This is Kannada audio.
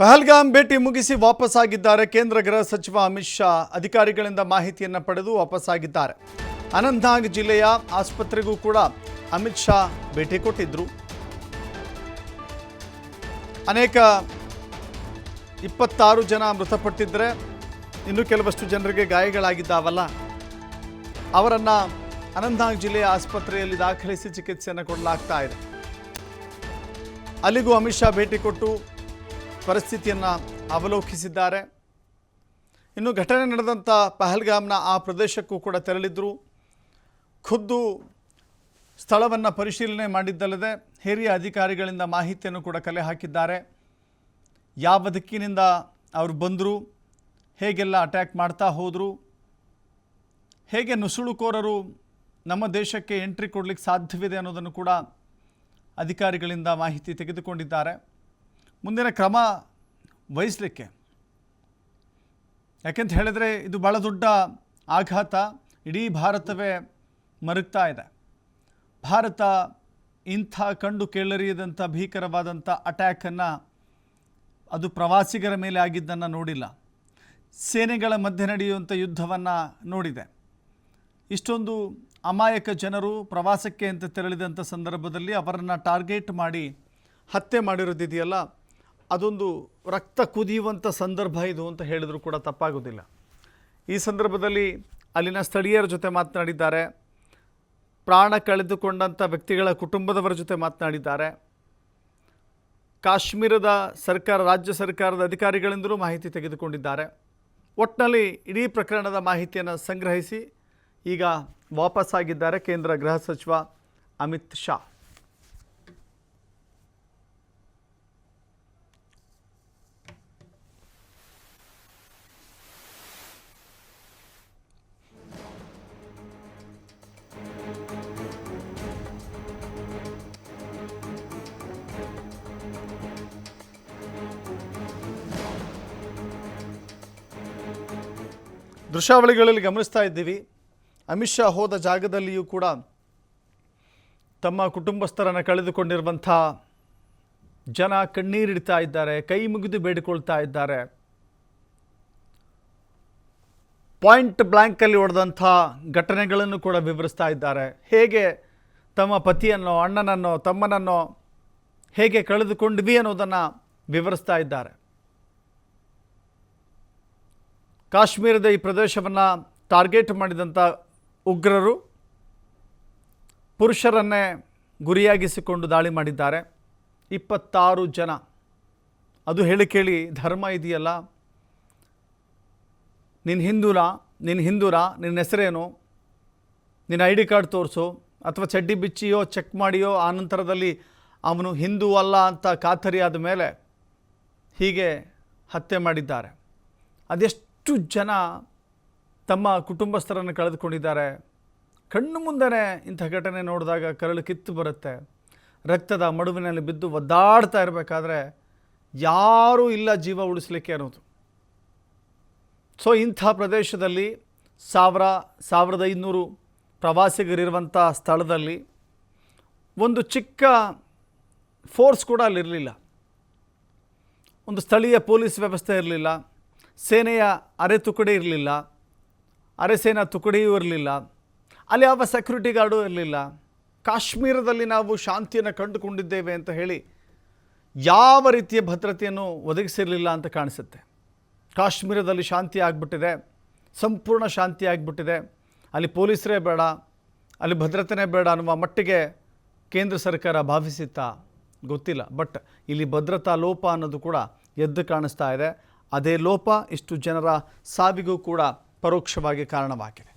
ಪಹಲ್ಗಾಮ್ ಭೇಟಿ ಮುಗಿಸಿ ವಾಪಸ್ಸಾಗಿದ್ದಾರೆ ಕೇಂದ್ರ ಗೃಹ ಸಚಿವ ಅಮಿತ್ ಶಾ. ಅಧಿಕಾರಿಗಳಿಂದ ಮಾಹಿತಿಯನ್ನು ಪಡೆದು ವಾಪಸ್ಸಾಗಿದ್ದಾರೆ. ಅನಂತನಾಗ್ ಜಿಲ್ಲೆಯ ಆಸ್ಪತ್ರೆಗೂ ಕೂಡ ಅಮಿತ್ ಶಾ ಭೇಟಿ ಕೊಟ್ಟಿದ್ದರು ಅನೇಕ ಇಪ್ಪತ್ತಾರು ಜನ ಮೃತಪಟ್ಟಿದ್ದರೆ ಇನ್ನು ಕೆಲವಷ್ಟು ಜನರಿಗೆ ಗಾಯಗಳಾಗಿದ್ದಾವಲ್ಲ. ಅವರನ್ನು ಅನಂತನಾಗ್ ಜಿಲ್ಲೆಯ ಆಸ್ಪತ್ರೆಯಲ್ಲಿ ದಾಖಲಿಸಿ ಚಿಕಿತ್ಸೆಯನ್ನು ಕೊಡಲಾಗ್ತಾ ಇದೆ. ಅಲ್ಲಿಗೂ ಅಮಿತ್ ಶಾ ಭೇಟಿ ಕೊಟ್ಟು ಪರಿಸ್ಥಿತಿಯನ್ನು ಅವಲೋಕಿಸಿದ್ದಾರೆ. ಇನ್ನು ಘಟನೆ ನಡೆದಂಥ ಪಹಲ್ಗಾಮ್ನ ಆ ಪ್ರದೇಶಕ್ಕೂ ಕೂಡ ತೆರಳಿದ್ರು. ಖುದ್ದು ಸ್ಥಳವನ್ನು ಪರಿಶೀಲನೆ ಮಾಡಿದ್ದಲ್ಲದೆ ಹಿರಿಯ ಅಧಿಕಾರಿಗಳಿಂದ ಮಾಹಿತಿಯನ್ನು ಕೂಡ ಕಲೆ ಹಾಕಿದ್ದಾರೆ. ಯಾವ ದಿಕ್ಕಿನಿಂದ ಅವರು ಬಂದರು, ಹೇಗೆಲ್ಲ ಅಟ್ಯಾಕ್ ಮಾಡ್ತಾ ಹೋದರು, ಹೇಗೆ ನುಸುಳುಕೋರರು ನಮ್ಮ ದೇಶಕ್ಕೆ ಎಂಟ್ರಿ ಕೊಡಲಿಕ್ಕೆ ಸಾಧ್ಯವಿದೆ ಅನ್ನೋದನ್ನು ಕೂಡ ಅಧಿಕಾರಿಗಳಿಂದ ಮಾಹಿತಿ ತೆಗೆದುಕೊಂಡಿದ್ದಾರೆ. ಮುಂದಿನ ಕ್ರಮ ವಹಿಸಲಿಕ್ಕೆ. ಯಾಕೆಂತ ಹೇಳಿದರೆ ಇದು ಭಾಳ ದೊಡ್ಡ ಆಘಾತ, ಇಡೀ ಭಾರತವೇ ಮರುಗ್ತಾ ಇದೆ. ಭಾರತ ಇಂಥ ಕಂಡು ಕೇಳರಿಯದಂಥ ಭೀಕರವಾದಂಥ ಅಟ್ಯಾಕನ್ನು ಅದು ಪ್ರವಾಸಿಗರ ಮೇಲೆ ಆಗಿದ್ದನ್ನು ನೋಡಿಲ್ಲ. ಸೇನೆಗಳ ಮಧ್ಯೆ ನಡೆಯುವಂಥ ಯುದ್ಧವನ್ನು ನೋಡಿದೆ. ಇಷ್ಟೊಂದು ಅಮಾಯಕ ಜನರು ಪ್ರವಾಸಕ್ಕೆ ಅಂತ ತೆರಳಿದಂಥ ಸಂದರ್ಭದಲ್ಲಿ ಅವರನ್ನು ಟಾರ್ಗೆಟ್ ಮಾಡಿ ಹತ್ಯೆ ಮಾಡಿರೋದಿದೆಯಲ್ಲ ಅದೊಂದು ರಕ್ತ ಕುದಿಯುವಂಥ ಸಂದರ್ಭ ಇದು ಅಂತ ಹೇಳಿದರೂ ಕೂಡ ತಪ್ಪಾಗೋದಿಲ್ಲ. ಈ ಸಂದರ್ಭದಲ್ಲಿ ಅಲ್ಲಿನ ಸ್ಥಳೀಯರ ಜೊತೆ ಮಾತನಾಡಿದ್ದಾರೆ. ಪ್ರಾಣ ಕಳೆದುಕೊಂಡಂಥ ವ್ಯಕ್ತಿಗಳ ಕುಟುಂಬದವರ ಜೊತೆ ಮಾತನಾಡಿದ್ದಾರೆ. ಕಾಶ್ಮೀರದ ಸರ್ಕಾರ, ರಾಜ್ಯ ಸರ್ಕಾರದ ಅಧಿಕಾರಿಗಳಿಂದಲೂ ಮಾಹಿತಿ ತೆಗೆದುಕೊಂಡಿದ್ದಾರೆ. ಒಟ್ಟಿನಲ್ಲಿ ಇಡೀ ಪ್ರಕರಣದ ಮಾಹಿತಿಯನ್ನು ಸಂಗ್ರಹಿಸಿ ಈಗ ವಾಪಸ್ಸಾಗಿದ್ದಾರೆ ಕೇಂದ್ರ ಗೃಹ ಸಚಿವ ಅಮಿತ್ ಶಾ. ದೃಶ್ಯಾವಳಿಗಳಲ್ಲಿ ಗಮನಿಸ್ತಾ ಇದ್ದೀವಿ. ಅಮಿತ್ ಶಾ ಹೋದ ಜಾಗದಲ್ಲಿಯೂ ಕೂಡ ತಮ್ಮ ಕುಟುಂಬಸ್ಥರನ್ನು ಕಳೆದುಕೊಂಡಿರುವಂಥ ಜನ ಕಣ್ಣೀರಿಡ್ತಾ ಇದ್ದಾರೆ, ಕೈ ಮುಗಿದು ಬೇಡಿಕೊಳ್ತಾ ಇದ್ದಾರೆ. ಪಾಯಿಂಟ್ ಬ್ಲ್ಯಾಂಕಲ್ಲಿ ಹೊಡೆದಂಥ ಘಟನೆಗಳನ್ನು ಕೂಡ ವಿವರಿಸ್ತಾ ಇದ್ದಾರೆ. ಹೇಗೆ ತಮ್ಮ ಪತಿಯನ್ನೋ, ಅಣ್ಣನನ್ನೋ, ತಮ್ಮನನ್ನೋ ಹೇಗೆ ಕಳೆದುಕೊಂಡ್ವಿ ಅನ್ನೋದನ್ನು ವಿವರಿಸ್ತಾ ಇದ್ದಾರೆ. ಕಾಶ್ಮೀರದ ಈ ಪ್ರದೇಶವನ್ನು ಟಾರ್ಗೆಟ್ ಮಾಡಿದಂಥ ಉಗ್ರರು ಪುರುಷರನ್ನೇ ಗುರಿಯಾಗಿಸಿಕೊಂಡು ದಾಳಿ ಮಾಡಿದ್ದಾರೆ. ಇಪ್ಪತ್ತಾರು ಜನ. ಅದು ಹೇಳಿ ಕೇಳಿ ಧರ್ಮ ಇದೆಯಲ್ಲ? ನಿನ್ನ ಹಿಂದೂರ ನಿನ್ನ ಹಿಂದೂರ? ನಿನ್ನ ಹೆಸರೇನು? ನಿನ್ನ ಐ ಡಿ ಕಾರ್ಡ್ ತೋರಿಸು. ಅಥವಾ ಚಡ್ಡಿ ಬಿಚ್ಚಿಯೋ, ಚೆಕ್ ಮಾಡಿಯೋ, ಆ ನಂತರದಲ್ಲಿ ಅವನು ಹಿಂದೂ ಅಲ್ಲ ಅಂತ ಖಾತರಿಯಾದ ಮೇಲೆ ಹೀಗೆ ಹತ್ಯೆ ಮಾಡಿದ್ದಾರೆ. ಅದೆಷ್ಟು ಜನ ತಮ್ಮ ಕುಟುಂಬಸ್ಥರನ್ನು ಕಳೆದುಕೊಂಡಿದ್ದಾರೆ. ಕಣ್ಣು ಮುಂದೆ ಇಂಥ ಘಟನೆ ನೋಡಿದಾಗ ಕರಳು ಕಿತ್ತು ಬರುತ್ತೆ. ರಕ್ತದ ಮಡುವಿನಲ್ಲಿ ಬಿದ್ದು ಒದ್ದಾಡ್ತಾ ಇರಬೇಕಾದ್ರೆ ಯಾರೂ ಇಲ್ಲ ಜೀವ ಉಳಿಸ್ಲಿಕ್ಕೆ ಅನ್ನೋದು. ಸೊ ಇಂಥ ಪ್ರದೇಶದಲ್ಲಿ ಸಾವಿರ, ಸಾವಿರದ ಐನೂರು ಪ್ರವಾಸಿಗರಿರುವಂಥ ಸ್ಥಳದಲ್ಲಿ ಒಂದು ಚಿಕ್ಕ ಫೋರ್ಸ್ ಕೂಡ ಅಲ್ಲಿರಲಿಲ್ಲ. ಒಂದು ಸ್ಥಳೀಯ ಪೊಲೀಸ್ ವ್ಯವಸ್ಥೆ ಇರಲಿಲ್ಲ. ಸೇನೆಯ ಅರೆ ತುಕಡಿ ಇರಲಿಲ್ಲ, ಅರೆ ಸೇನಾ ತುಕಡಿಯೂ ಇರಲಿಲ್ಲ, ಅಲ್ಲಿ ಯಾವ ಸೆಕ್ಯೂರಿಟಿ ಗಾರ್ಡು ಇರಲಿಲ್ಲ. ಕಾಶ್ಮೀರದಲ್ಲಿ ನಾವು ಶಾಂತಿಯನ್ನು ಕಂಡುಕೊಂಡಿದ್ದೇವೆ ಅಂತ ಹೇಳಿ ಯಾವ ರೀತಿಯ ಭದ್ರತೆಯನ್ನು ಒದಗಿಸಿರಲಿಲ್ಲ ಅಂತ ಕಾಣಿಸುತ್ತೆ. ಕಾಶ್ಮೀರದಲ್ಲಿ ಶಾಂತಿ ಆಗಿಬಿಟ್ಟಿದೆ, ಸಂಪೂರ್ಣ ಶಾಂತಿ ಆಗಿಬಿಟ್ಟಿದೆ. ಅಲ್ಲಿ ಪೊಲೀಸರೇ ಬೇಡ, ಅಲ್ಲಿ ಭದ್ರತೆನೇ ಬೇಡ ಅನ್ನುವ ಮಟ್ಟಿಗೆ ಕೇಂದ್ರ ಸರ್ಕಾರ ಭಾವಿಸಿತ್ತಾ ಗೊತ್ತಿಲ್ಲ. ಬಟ್ ಇಲ್ಲಿ ಭದ್ರತಾ ಲೋಪ ಅನ್ನೋದು ಕೂಡ ಎದ್ದು ಕಾಣಿಸ್ತಾ ಇದೆ. ಅದೇ ಲೋಪ ಇಷ್ಟು ಜನರ ಸಾವಿಗೂ ಕೂಡ ಪರೋಕ್ಷವಾಗಿ ಕಾರಣವಾಗಿದೆ.